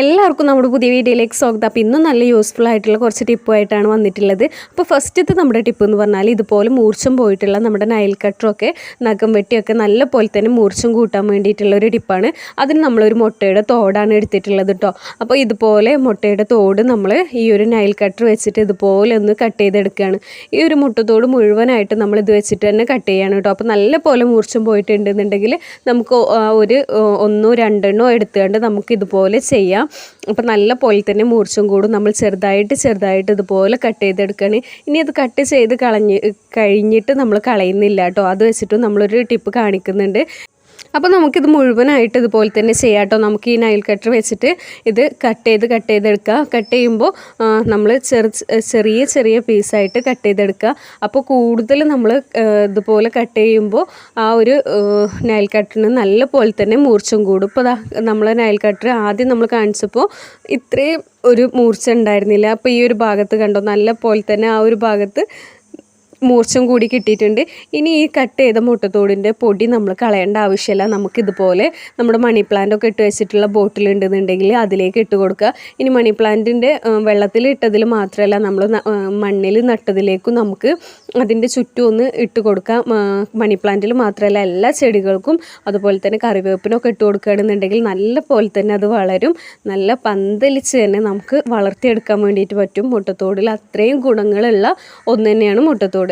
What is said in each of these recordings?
എല്ലാവർക്കും നമ്മുടെ പുതിയ വീഡിയോയിലേക്ക് സ്വാഗതം. അപ്പോൾ ഇന്നും നല്ല യൂസ്ഫുൾ ആയിട്ടുള്ള കുറച്ച് ടിപ്പുമായിട്ടാണ് വന്നിട്ടുള്ളത്. അപ്പോൾ ഫസ്റ്റത്തെ നമ്മുടെ ടിപ്പ് എന്ന് പറഞ്ഞാൽ ഇതുപോലെ മൂർച്ചം പോയിട്ടുള്ള നമ്മുടെ നയൽ കട്ടറൊക്കെ നഖം വെട്ടിയൊക്കെ നല്ല പോലെ തന്നെ മൂർച്ചം കൂട്ടാൻ വേണ്ടിയിട്ടുള്ള ഒരു ടിപ്പാണ് അതിന് നമ്മളൊരു മുട്ടയുടെ തോടാണ് എടുത്തിട്ടുള്ളത് കേട്ടോ അപ്പോൾ ഇതുപോലെ മുട്ടയുടെ തോട് നമ്മൾ ഈ ഒരു നയൽ കട്ടർ വെച്ചിട്ട് ഇതുപോലെ ഒന്ന് കട്ട് ചെയ്തെടുക്കുകയാണ്. ഈ ഒരു മുട്ടത്തോട് മുഴുവനായിട്ട് നമ്മൾ ഇത് വെച്ചിട്ട് തന്നെ കട്ട് ചെയ്യാണ് കേട്ടോ അപ്പോൾ നല്ല പോലെ മൂർച്ചം പോയിട്ടുണ്ടെന്നുണ്ടെങ്കിൽ നമുക്ക് ഒരു ഒന്നോ രണ്ടെണ്ണോ എടുത്തുകൊണ്ട് നമുക്ക് ഇതുപോലെ ചെയ്യാം. അപ്പോൾ നല്ല പോലെ തന്നെ മൂർച്ചം കൂടും. നമ്മൾ ചെറുതായിട്ട് ചെറുതായിട്ട് ഇതുപോലെ കട്ട് ചെയ്തെടുക്കുകയാണ്. ഇനി അത് കട്ട് ചെയ്ത് കളഞ്ഞ് കഴിഞ്ഞിട്ട് നമ്മൾ കളയുന്നില്ല കേട്ടോ. അത് വെച്ചിട്ടും നമ്മളൊരു ടിപ്പ് കാണിക്കുന്നുണ്ട്. അപ്പോൾ നമുക്കിത് മുഴുവനായിട്ട് ഇതുപോലെ തന്നെ ചെയ്യാം കേട്ടോ നമുക്ക് ഈ നൈൽ കട്ടർ വെച്ചിട്ട് ഇത് കട്ട് ചെയ്ത് കട്ട് ചെയ്തെടുക്കുക. കട്ട് ചെയ്യുമ്പോൾ നമ്മൾ ചെറു ചെറിയ ചെറിയ പീസായിട്ട് കട്ട് ചെയ്തെടുക്കുക. അപ്പോൾ കൂടുതൽ നമ്മൾ ഇതുപോലെ കട്ട് ചെയ്യുമ്പോൾ ആ ഒരു നൈൽ കട്ടറിന് നല്ല പോലെ തന്നെ മൂർച്ചം കൂടും. ഇപ്പോൾ നമ്മൾ നൈൽ കട്ടർ ആദ്യം നമ്മൾ കാണിച്ചപ്പോൾ ഇത്രയും ഒരു മൂർച്ച ഉണ്ടായിരുന്നില്ല. അപ്പോൾ ഈ ഒരു ഭാഗത്ത് കണ്ടോ? നല്ല പോലെ തന്നെ ആ ഒരു ഭാഗത്ത് മൂർച്ചം കൂടി കിട്ടിയിട്ടുണ്ട്. ഇനി ഈ കട്ട് ചെയ്ത മുട്ടത്തോടിന്റെ പൊടി നമ്മൾ കളയേണ്ട ആവശ്യമില്ല. നമുക്കിതുപോലെ നമ്മുടെ മണി പ്ലാന്റ് ഒക്കെ ഇട്ട് വെച്ചിട്ടുള്ള ബോട്ടിൽ ഉണ്ടെന്നുണ്ടെങ്കിൽ അതിലേക്ക് ഇട്ട് കൊടുക്കുക. ഇനി മണി പ്ലാന്റിന്റെ വെള്ളത്തിൽ ഇട്ടതിൽ മാത്രമല്ല നമ്മൾ മണ്ണിൽ നട്ടതിലേക്കും നമുക്ക് അതിന്റെ ചുറ്റും ഒന്ന് ഇട്ട് കൊടുക്കുക മണി പ്ലാന്റിൽ മാത്രമല്ല എല്ലാ ചെടികൾക്കും അതുപോലെ തന്നെ കറിവേപ്പിനൊക്കെ ഇട്ട് കൊടുക്കുകയാണെന്നുണ്ടെങ്കിൽ നല്ല പോലെ തന്നെ അത് വളരും. നല്ല പന്തലിച്ച് തന്നെ നമുക്ക് വളർത്തിയെടുക്കാൻ വേണ്ടിയിട്ട് പറ്റും. മുട്ടത്തോടിൽ അത്രയും ഗുണങ്ങളുള്ള ഒന്ന് തന്നെയാണ് മുട്ടത്തോട്.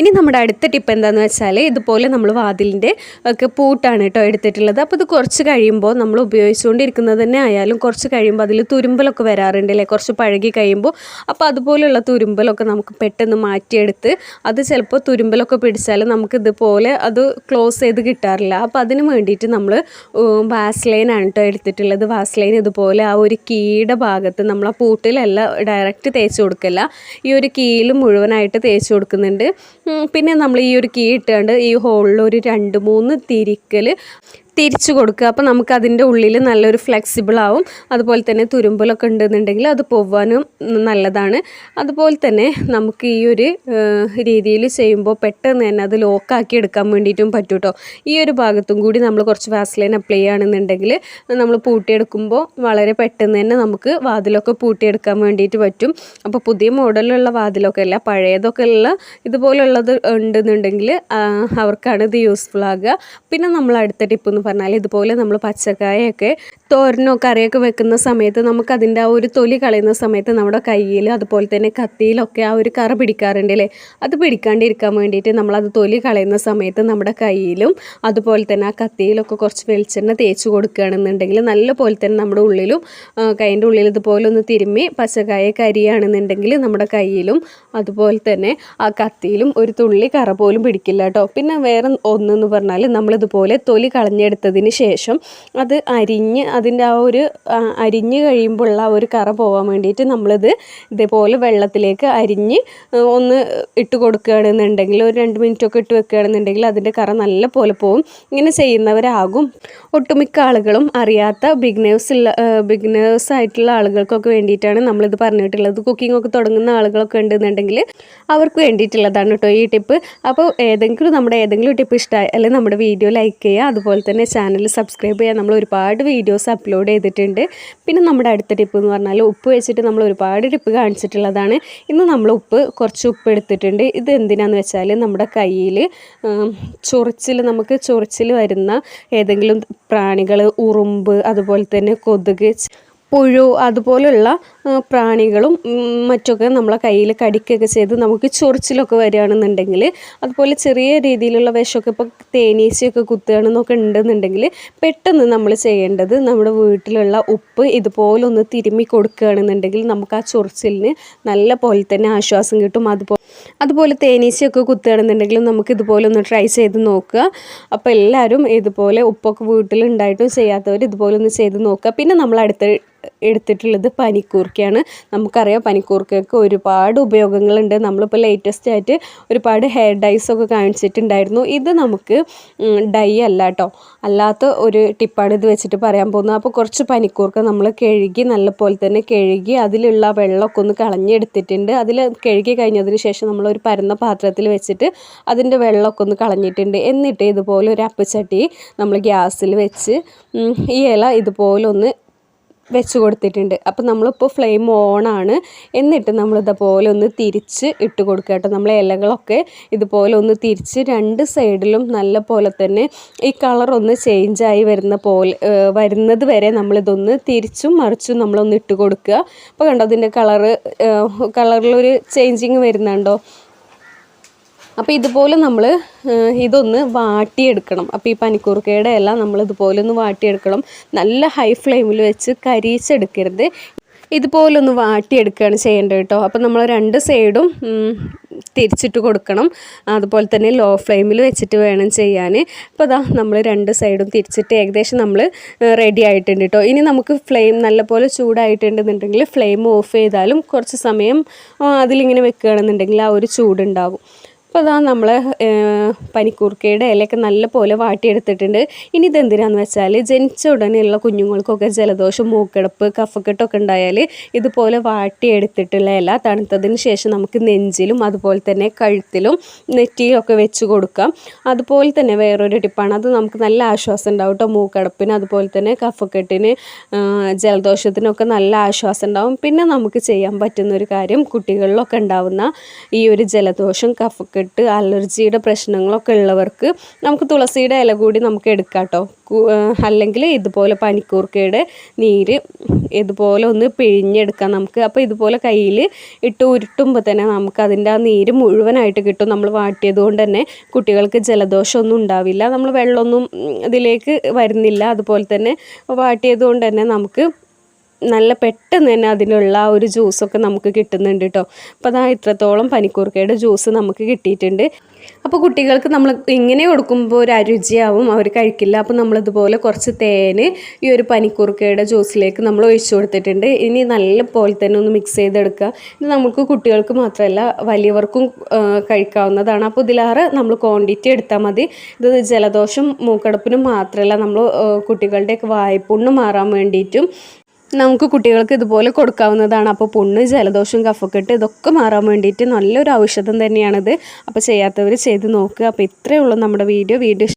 ഇനി നമ്മുടെ അടുത്ത ടിപ്പ് എന്താണെന്ന് വെച്ചാൽ ഇതുപോലെ നമ്മൾ വാതിലിന്റെ ഒക്കെ പൂട്ടാണ് കേട്ടോ എടുത്തിട്ടുള്ളത്. അപ്പോൾ ഇത് കുറച്ച് കഴിയുമ്പോൾ നമ്മൾ ഉപയോഗിച്ചുകൊണ്ടിരിക്കുന്നത് തന്നെ ആയാലും കുറച്ച് കഴിയുമ്പോൾ അതിൽ തുരുമ്പലൊക്കെ വരാറുണ്ട് അല്ലേ? കുറച്ച് പഴകി കഴിയുമ്പോൾ. അപ്പോൾ അതുപോലെയുള്ള തുരുമ്പലൊക്കെ നമുക്ക് പെട്ടെന്ന് മാറ്റിയെടുത്ത് അത് ചിലപ്പോൾ തുരുമ്പലൊക്കെ പിടിച്ചാൽ നമുക്ക് ഇതുപോലെ അത് ക്ലോസ് ചെയ്ത് കിട്ടാറില്ല. അപ്പോൾ അതിന് വേണ്ടിയിട്ട് നമ്മൾ വാസ്ലൈനാണ് കേട്ടോ എടുത്തിട്ടുള്ളത്. വാസ്ലൈൻ ഇതുപോലെ ആ ഒരു കീയുടെ ഭാഗത്ത് നമ്മൾ ആ പൂട്ടിലല്ല ഡയറക്റ്റ് തേച്ച് കൊടുക്കല്ല. ഈ ഒരു കീയിൽ മുഴുവനായിട്ട് തേച്ച് കൊടുക്കുന്നുണ്ട്. പിന്നെ നമ്മൾ ഈ ഒരു കീ ഇട്ടുകൊണ്ട് ഈ ഹോളിൽ ഒരു രണ്ട് മൂന്ന് തിരിക്കൽ തിരിച്ചു കൊടുക്കുക. അപ്പോൾ നമുക്ക് അതിന്റെ ഉള്ളിൽ നല്ലൊരു ഫ്ലെക്സിബിൾ ആവും. അതുപോലെ തന്നെ തുരുമ്പലൊക്കെ ഉണ്ടെന്നുണ്ടെങ്കിൽ അത് പോവാനും നല്ലതാണ്. അതുപോലെ തന്നെ നമുക്ക് ഈ ഒരു രീതിയിൽ ചെയ്യുമ്പോൾ പെട്ടെന്ന് തന്നെ അത് ലോക്കാക്കി എടുക്കാൻ വേണ്ടിയിട്ടും പറ്റും കേട്ടോ ഈ ഒരു ഭാഗത്തും കൂടി നമ്മൾ കുറച്ച് വാസ്ലൈൻ അപ്ലൈ ചെയ്യുകയാണെന്നുണ്ടെങ്കിൽ നമ്മൾ പൂട്ടിയെടുക്കുമ്പോൾ വളരെ പെട്ടെന്ന് തന്നെ നമുക്ക് വാതിലൊക്കെ പൂട്ടിയെടുക്കാൻ വേണ്ടിയിട്ട് പറ്റും. അപ്പോൾ പുതിയ മോഡലുള്ള വാതിലൊക്കെ അല്ല പഴയതൊക്കെ ഉള്ള ഇതുപോലുള്ളത് ഉണ്ടെന്നുണ്ടെങ്കിൽ അവർക്കാണ് ഇത് യൂസ്ഫുൾ ആകുക. പിന്നെ നമ്മൾ അടുത്ത ടിപ്പ് എന്ന് പറഞ്ഞാൽ ഇതുപോലെ നമ്മൾ പച്ചക്കായൊക്കെ തോരനോ കറിയൊക്കെ വെക്കുന്ന സമയത്ത് നമുക്ക് അതിന്റെ ആ ഒരു തൊലി കളയുന്ന സമയത്ത് നമ്മുടെ കയ്യിൽ അതുപോലെ തന്നെ കത്തിയിലൊക്കെ ആ ഒരു കറ പിടിക്കാറുണ്ട് അല്ലേ? അത് പിടിക്കാണ്ടിരിക്കാൻ വേണ്ടിയിട്ട് നമ്മളത് തൊലി കളയുന്ന സമയത്ത് നമ്മുടെ കയ്യിലും അതുപോലെ തന്നെ ആ കത്തിയിലൊക്കെ കുറച്ച് വെളിച്ചെണ്ണ തേച്ച് കൊടുക്കുകയാണെന്നുണ്ടെങ്കിൽ നല്ലപോലെ തന്നെ നമ്മുടെ ഉള്ളിലും കൈന്റെ ഉള്ളിൽ ഇതുപോലെ ഒന്ന് തിരുമ്മി പച്ചക്കായ കരിയാണെന്നുണ്ടെങ്കിൽ നമ്മുടെ കയ്യിലും അതുപോലെ തന്നെ ആ കത്തിയിലും ഒരു തുള്ളി കറ പോലും പിടിക്കില്ല കേട്ടോ. പിന്നെ വേറെ ഒന്നെന്ന് പറഞ്ഞാൽ നമ്മളിതുപോലെ തൊലി കളഞ്ഞെടുത്തതിന് ശേഷം അത് അരിഞ്ഞ് അതിന്റെ ആ ഒരു അരിഞ്ഞ് കഴിയുമ്പോഴുള്ള ആ ഒരു കറ പോകാൻ വേണ്ടിയിട്ട് നമ്മളിത് ഇതേപോലെ വെള്ളത്തിലേക്ക് അരിഞ്ഞ് ഒന്ന് ഇട്ട് കൊടുക്കുകയാണെന്നുണ്ടെങ്കിൽ ഒരു രണ്ട് മിനിറ്റൊക്കെ ഇട്ട് വെക്കുകയാണെന്നുണ്ടെങ്കിൽ അതിന്റെ കറ നല്ല പോലെ പോകും ഇങ്ങനെ ചെയ്യുന്നവരാകും. ഒട്ടുമിക്ക ആളുകളും അറിയാത്ത ബിഗ്നേഴ്സ് ഉള്ള ബിഗ്നേഴ്സ് ആയിട്ടുള്ള ആളുകൾക്കൊക്കെ വേണ്ടിയിട്ടാണ് നമ്മളിത് പറഞ്ഞിട്ടുള്ളത്. കുക്കിംഗ് ഒക്കെ തുടങ്ങുന്ന ആളുകളൊക്കെ ഉണ്ടെന്നുണ്ടെങ്കിൽ അവർക്ക് വേണ്ടിയിട്ടുള്ളതാണ് കേട്ടോ ഈ ടിപ്പ്. അപ്പോൾ ഏതെങ്കിലും നമ്മുടെ ഏതെങ്കിലും ടിപ്പ് ഇഷ്ടമായി അല്ലെങ്കിൽ നമ്മുടെ വീഡിയോ ലൈക്ക് ചെയ്യുക. അതുപോലെ തന്നെ ചാനൽ സബ്സ്ക്രൈബ് ചെയ്യാൻ നമ്മൾ ഒരുപാട് വീഡിയോസ് അപ്ലോഡ് ചെയ്തിട്ടുണ്ട്. പിന്നെ നമ്മുടെ അടുത്ത ടിപ്പ് എന്ന് പറഞ്ഞാൽ ഉപ്പ് വെച്ചിട്ട് നമ്മൾ ഒരുപാട് ടിപ്പ് കാണിച്ചിട്ടുള്ളതാണ്. ഇന്ന് നമ്മൾ ഉപ്പ് കുറച്ച് ഉപ്പ് എടുത്തിട്ടുണ്ട്. ഇത് എന്തിനാന്ന് വെച്ചാൽ നമ്മുടെ കയ്യിൽ ചൊറിച്ചിൽ നമുക്ക് ചൊറിച്ചിൽ വരുന്ന ഏതെങ്കിലും പ്രാണികൾ ഉറുമ്പ് അതുപോലെ തന്നെ കൊതുക് പുഴു അതുപോലുള്ള പ്രാണികളും മറ്റൊക്കെ നമ്മളെ കയ്യിൽ കടിക്കുകയൊക്കെ ചെയ്ത് നമുക്ക് ചൊറിച്ചിലൊക്കെ വരികയാണെന്നുണ്ടെങ്കിൽ അതുപോലെ ചെറിയ രീതിയിലുള്ള വിഷമൊക്കെ ഇപ്പോൾ തേനീച്ചയൊക്കെ കുത്തുകയാണെന്നൊക്കെ ഉണ്ടെന്നുണ്ടെങ്കിൽ പെട്ടെന്ന് നമ്മൾ ചെയ്യേണ്ടത് നമ്മുടെ വീട്ടിലുള്ള ഉപ്പ് ഇതുപോലെ ഒന്ന് തിരുമ്മി കൊടുക്കുകയാണെന്നുണ്ടെങ്കിൽ നമുക്ക് ആ ചൊറിച്ചിലിന് നല്ല പോലെ തന്നെ ആശ്വാസം കിട്ടും. അതുപോലെ അതുപോലെ തേനീച്ചയൊക്കെ കുത്തുകയാണെന്നുണ്ടെങ്കിൽ നമുക്ക് ഇതുപോലെ ഒന്ന് ട്രൈ ചെയ്ത് നോക്കുക. അപ്പോൾ എല്ലാവരും ഇതുപോലെ ഉപ്പൊക്കെ വീട്ടിലുണ്ടായിട്ടും ചെയ്യാത്തവർ ഇതുപോലെ ഒന്ന് ചെയ്ത് നോക്കുക. പിന്നെ നമ്മൾ അടുത്ത എടുത്തിട്ടുള്ളത് പനിക്കൂർക്കയാണ്. നമുക്കറിയാം പനിക്കൂർക്കയ്ക്ക് ഒരുപാട് ഉപയോഗങ്ങളുണ്ട്. നമ്മളിപ്പോൾ ലേറ്റസ്റ്റ് ആയിട്ട് ഒരുപാട് ഹെയർ ഡൈസൊക്കെ കാണിച്ചിട്ടുണ്ടായിരുന്നു. ഇത് നമുക്ക് ഡൈ അല്ല കേട്ടോ അല്ലാത്ത ഒരു ടിപ്പാണ് ഇത് വെച്ചിട്ട് പറയാൻ പോകുന്നത്. അപ്പോൾ കുറച്ച് പനിക്കൂർക്ക നമ്മൾ കഴുകി നല്ലപോലെ തന്നെ കഴുകി അതിലുള്ള വെള്ളമൊക്കെ ഒന്ന് കളഞ്ഞെടുത്തിട്ടുണ്ട്. അതിൽ കഴുകി കഴിഞ്ഞതിന് ശേഷം നമ്മൾ ഒരു പരന്ന പാത്രത്തിൽ വെച്ചിട്ട് അതിന്റെ വെള്ളമൊക്കെ ഒന്ന് കളഞ്ഞിട്ടുണ്ട്. എന്നിട്ട് ഇതുപോലെ ഒരു അപ്പച്ചട്ടി നമ്മൾ ഗ്യാസിൽ വെച്ച് ഈ ഇല ഇതുപോലെ ഒന്ന് വെച്ച് കൊടുത്തിട്ടുണ്ട്. അപ്പോൾ നമ്മളിപ്പോൾ ഫ്ലെയിം ഓണാണ് എന്നിട്ട് നമ്മളിതുപോലെ ഒന്ന് തിരിച്ച് ഇട്ട് കൊടുക്കുക കേട്ടോ. നമ്മളെ ഇലകളൊക്കെ ഇതുപോലെ ഒന്ന് തിരിച്ച് രണ്ട് സൈഡിലും നല്ല പോലെ തന്നെ ഈ കളർ ഒന്ന് ചേഞ്ചായി വരുന്ന പോലെ വരുന്നത് വരെ നമ്മളിതൊന്ന് തിരിച്ചും മറിച്ചും നമ്മളൊന്ന് ഇട്ട് കൊടുക്കുക. അപ്പോൾ കണ്ടോ അതിന്റെ കളറ് കളറിലൊരു ചേഞ്ചിങ് വരുന്നുണ്ടോ? അപ്പോൾ ഇതുപോലെ നമ്മൾ ഇതൊന്ന് വാട്ടിയെടുക്കണം. അപ്പോൾ ഈ പനിക്കൂർക്കയുടെ എല്ലാം നമ്മൾ ഇതുപോലെ ഒന്ന് വാട്ടിയെടുക്കണം. നല്ല ഹൈ ഫ്ലെയിമിൽ വെച്ച് കരിച്ചെടുക്കരുത് ഇതുപോലെ ഒന്ന് വാട്ടിയെടുക്കുകയാണ് ചെയ്യേണ്ടത് കേട്ടോ. അപ്പോൾ നമ്മൾ രണ്ട് സൈഡും തിരിച്ചിട്ട് കൊടുക്കണം. അതുപോലെ തന്നെ ലോ ഫ്ലെയിമിൽ വെച്ചിട്ട് വേണം ചെയ്യാൻ അപ്പോൾ അതാ നമ്മൾ രണ്ട് സൈഡും തിരിച്ചിട്ട് ഏകദേശം നമ്മൾ റെഡി ആയിട്ടുണ്ട് കേട്ടോ. ഇനി നമുക്ക് ഫ്ലെയിം നല്ലപോലെ ചൂടായിട്ടുണ്ടെന്നുണ്ടെങ്കിൽ ഫ്ലെയിം ഓഫ് ചെയ്താലും കുറച്ച് സമയം അതിലിങ്ങനെ വെക്കുകയാണെന്നുണ്ടെങ്കിൽ ആ ഒരു ചൂടുണ്ടാവും. അപ്പോൾ അതാ നമ്മൾ പനിക്കൂർക്കയുടെ ഇലയൊക്കെ നല്ല പോലെ വാട്ടിയെടുത്തിട്ടുണ്ട്. ഇനി ഇതെന്തിനാന്ന് വെച്ചാൽ ജനിച്ച ഉടനെയുള്ള കുഞ്ഞുങ്ങൾക്കൊക്കെ ജലദോഷം മൂക്കിടപ്പ് കഫക്കെട്ടൊക്കെ ഉണ്ടായാൽ ഇതുപോലെ വാട്ടിയെടുത്തിട്ടുള്ള ഇല തണുത്തതിന് ശേഷം നമുക്ക് നെഞ്ചിലും അതുപോലെ തന്നെ കഴുത്തിലും നെറ്റിയിലും ഒക്കെ വെച്ച് കൊടുക്കാം. അതുപോലെ തന്നെ വേറൊരു ടിപ്പാണ്. അത് നമുക്ക് നല്ല ആശ്വാസം ഉണ്ടാവും കേട്ടോ മൂക്കടപ്പിന് അതുപോലെ തന്നെ കഫക്കെട്ടിന് ജലദോഷത്തിനൊക്കെ നല്ല ആശ്വാസം ഉണ്ടാവും. പിന്നെ നമുക്ക് ചെയ്യാൻ പറ്റുന്ന ഒരു കാര്യം കുട്ടികളിലൊക്കെ ഉണ്ടാവുന്ന ഈ ഒരു ജലദോഷം കഫക്കെട്ട് അലർജിയുടെ പ്രശ്നങ്ങളൊക്കെ ഉള്ളവർക്ക് നമുക്ക് തുളസിയുടെ ഇല കൂടി നമുക്ക് എടുക്കാം കേട്ടോ. അല്ലെങ്കിൽ ഇതുപോലെ പനിക്കൂർക്കയുടെ നീര് ഇതുപോലെ ഒന്ന് പിഴിഞ്ഞെടുക്കാം നമുക്ക്. അപ്പോൾ ഇതുപോലെ കയ്യിൽ ഇട്ട് ഉരുട്ടുമ്പോൾ തന്നെ നമുക്ക് അതിന്റെ ആ നീര് മുഴുവനായിട്ട് കിട്ടും. നമ്മൾ വാട്ടിയത് കൊണ്ട് തന്നെ കുട്ടികൾക്ക് ജലദോഷമൊന്നും ഉണ്ടാവില്ല. നമ്മൾ വെള്ളമൊന്നും ഇതിലേക്ക് വരുന്നില്ല. അതുപോലെ തന്നെ വാട്ടിയത് കൊണ്ട് തന്നെ നമുക്ക് നല്ല പെട്ടെന്ന് തന്നെ അതിലുള്ള ആ ഒരു ജ്യൂസൊക്കെ നമുക്ക് കിട്ടുന്നുണ്ട് കേട്ടോ അപ്പോൾ അതാ ഇത്രത്തോളം പനിക്കൂർക്കയുടെ ജ്യൂസ് നമുക്ക് കിട്ടിയിട്ടുണ്ട്. അപ്പോൾ കുട്ടികൾക്ക് നമ്മൾ ഇങ്ങനെ കൊടുക്കുമ്പോൾ ഒരു അരുചിയാവും അവർ കഴിക്കില്ല. അപ്പോൾ നമ്മളിതുപോലെ കുറച്ച് തേന് ഈ ഒരു പനിക്കൂർക്കയുടെ ജ്യൂസിലേക്ക് നമ്മൾ ഒഴിച്ചു കൊടുത്തിട്ടുണ്ട്. ഇനി നല്ല പോലെ തന്നെ ഒന്ന് മിക്സ് ചെയ്തെടുക്കുക. ഇത് നമുക്ക് കുട്ടികൾക്ക് മാത്രമല്ല വലിയവർക്കും കഴിക്കാവുന്നതാണ്. അപ്പോൾ ഇതിലാറ് നമ്മൾ ക്വാണ്ടിറ്റി എടുത്താൽ മതി. ഇത് ജലദോഷം മൂക്കടപ്പിനും മാത്രമല്ല നമ്മൾ കുട്ടികളുടെയൊക്കെ വായ്പുണ്ണ് മാറാൻ വേണ്ടിയിട്ടും നമുക്ക് കുട്ടികൾക്ക് ഇതുപോലെ കൊടുക്കാവുന്നതാണ്. അപ്പോൾ പുണ്ണ് ജലദോഷം കഫക്കെട്ട് ഇതൊക്കെ മാറാൻ വേണ്ടിയിട്ട് നല്ലൊരു ഔഷധം തന്നെയാണിത്. അപ്പോൾ ചെയ്യാത്തവർ ചെയ്ത് നോക്കുക. അപ്പോൾ ഇത്രയേ ഉള്ളൂ നമ്മുടെ വീഡിയോ. വീഡിയോ